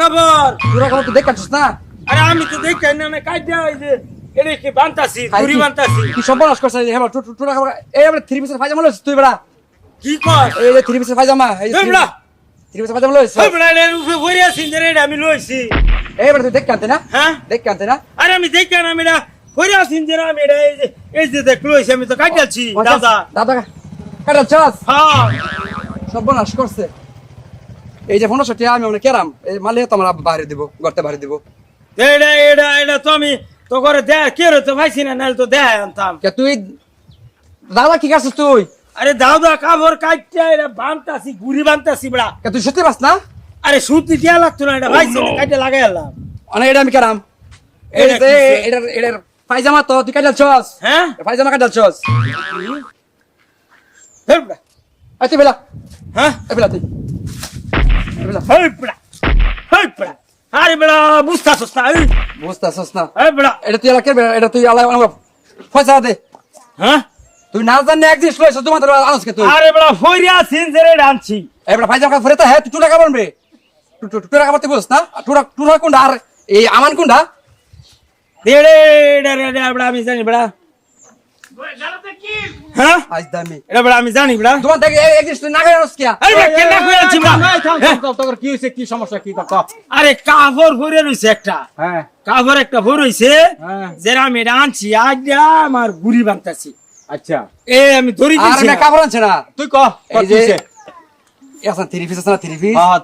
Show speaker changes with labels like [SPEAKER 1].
[SPEAKER 1] খবর?
[SPEAKER 2] তোরা কোনো তো দেখাচ্ছিস না?
[SPEAKER 1] আরে আমি তো দেখি না না কাজ দেওয়া হয়েছে এটা কি বান্তাছি দড়ি বান্তাছি।
[SPEAKER 2] কি সর্বনাশ করছে? হ্যাঁ তোরা খাবার এই আমরা থ্রি পিসের পায়জামা লইছিস তুই বেড়া।
[SPEAKER 1] কি কর
[SPEAKER 2] এই যে থ্রি পিসের পায়জামা এই
[SPEAKER 1] বেড়া।
[SPEAKER 2] থ্রি পিসের পায়জামা লইছিস?
[SPEAKER 1] বেড়া এর উপরে আমি লইছি।
[SPEAKER 2] এই বেড়া তুই দেখ কানতে না?
[SPEAKER 1] হ্যাঁ?
[SPEAKER 2] দেখ কানতে না?
[SPEAKER 1] আরে আমি দেখি না আমি যে আমি এটা এই যে এই যে দেখ লইছি আমি তো কাজ যাচ্ছি দাদা।
[SPEAKER 2] দাদা কাটা
[SPEAKER 1] হ্যাঁ।
[SPEAKER 2] সর্বনাশ করছে। এই যে পনেরোশো টাকা আমি অনেক কেরাম এই মালিয়ে তো আমরা বাইরে দিব গর্তে বাইরে দিব।
[SPEAKER 1] এটা এটা এটা তো আমি তো করে দেখ কে রে তো ভাইছি না নাহলে তো দেয় আনতাম।
[SPEAKER 2] কে তুই দাদা কি করছিস তুই?
[SPEAKER 1] আরে দাদা কাপড় কাটতে এটা বান্তাছি গুড়ি বান্তাছি বড়া।
[SPEAKER 2] কে তুই সত্যি পাস না?
[SPEAKER 1] আরে সুতি দিয়া লাগতো না এটা ভাইছি না কাটে লাগাই এলাম
[SPEAKER 2] অনেক এটা আমি কেরাম।
[SPEAKER 1] এটা
[SPEAKER 2] এটা এটার পায়জামা তো তুই কাটাল চস
[SPEAKER 1] হ্যাঁ?
[SPEAKER 2] পায়জামা কাটাল চস তুই বেলা
[SPEAKER 1] হ্যাঁ?
[SPEAKER 2] বেলা তুই। বেলা।
[SPEAKER 1] হেই বেড়া, হেই বেড়া। আরে বেড়া বুঝতাছস না এই,
[SPEAKER 2] বুঝতেছস না।
[SPEAKER 1] এই বেড়া
[SPEAKER 2] এটা তুই এলাকা এটা তুই আলাদা আমার পয়সা দে।
[SPEAKER 1] হ্যাঁ?
[SPEAKER 2] তুই না জানি এক জিনিস লইছ তোমার আনস কে তুই?
[SPEAKER 1] আরে বেড়া ফইরিয়া সিনজেরে আনছি।
[SPEAKER 2] এবার পায়জামা কাপড় তো হ্যাঁ তুই টুটা কাপড় রে টুটা কাপড় তুই বুঝছ না? টুটা টুটা কোনটা? আর এই আমান কোনটা?
[SPEAKER 1] দেড়ে দেড়ে দেড়ে বেড়া আমি জানি বেড়া হ্যাঁ?
[SPEAKER 2] আজ দামি।
[SPEAKER 1] এটা বেড়া আমি জানি বেড়া
[SPEAKER 2] তোমার দেখে এক তুই না গায়ে আনস
[SPEAKER 1] আরে বেড়া কেন কই আছি বেড়া হ্যাঁ?
[SPEAKER 3] তোর কি হয়েছে? কি সমস্যা? কি কথা?
[SPEAKER 1] আরে কাপড় ভরে রইছে একটা।
[SPEAKER 3] হ্যাঁ।
[SPEAKER 1] কাপড় একটা ভরে রইছে
[SPEAKER 3] হ্যাঁ।
[SPEAKER 1] যেটা আমি এটা আনছি আজ আমার বানতাছি
[SPEAKER 3] আচ্ছা।
[SPEAKER 1] এ আমি
[SPEAKER 2] আর। আনছে না?
[SPEAKER 3] তুই ক
[SPEAKER 2] এই যে এসা থ্রি পিস আছে না থ্রি পিস
[SPEAKER 3] হ্যাঁ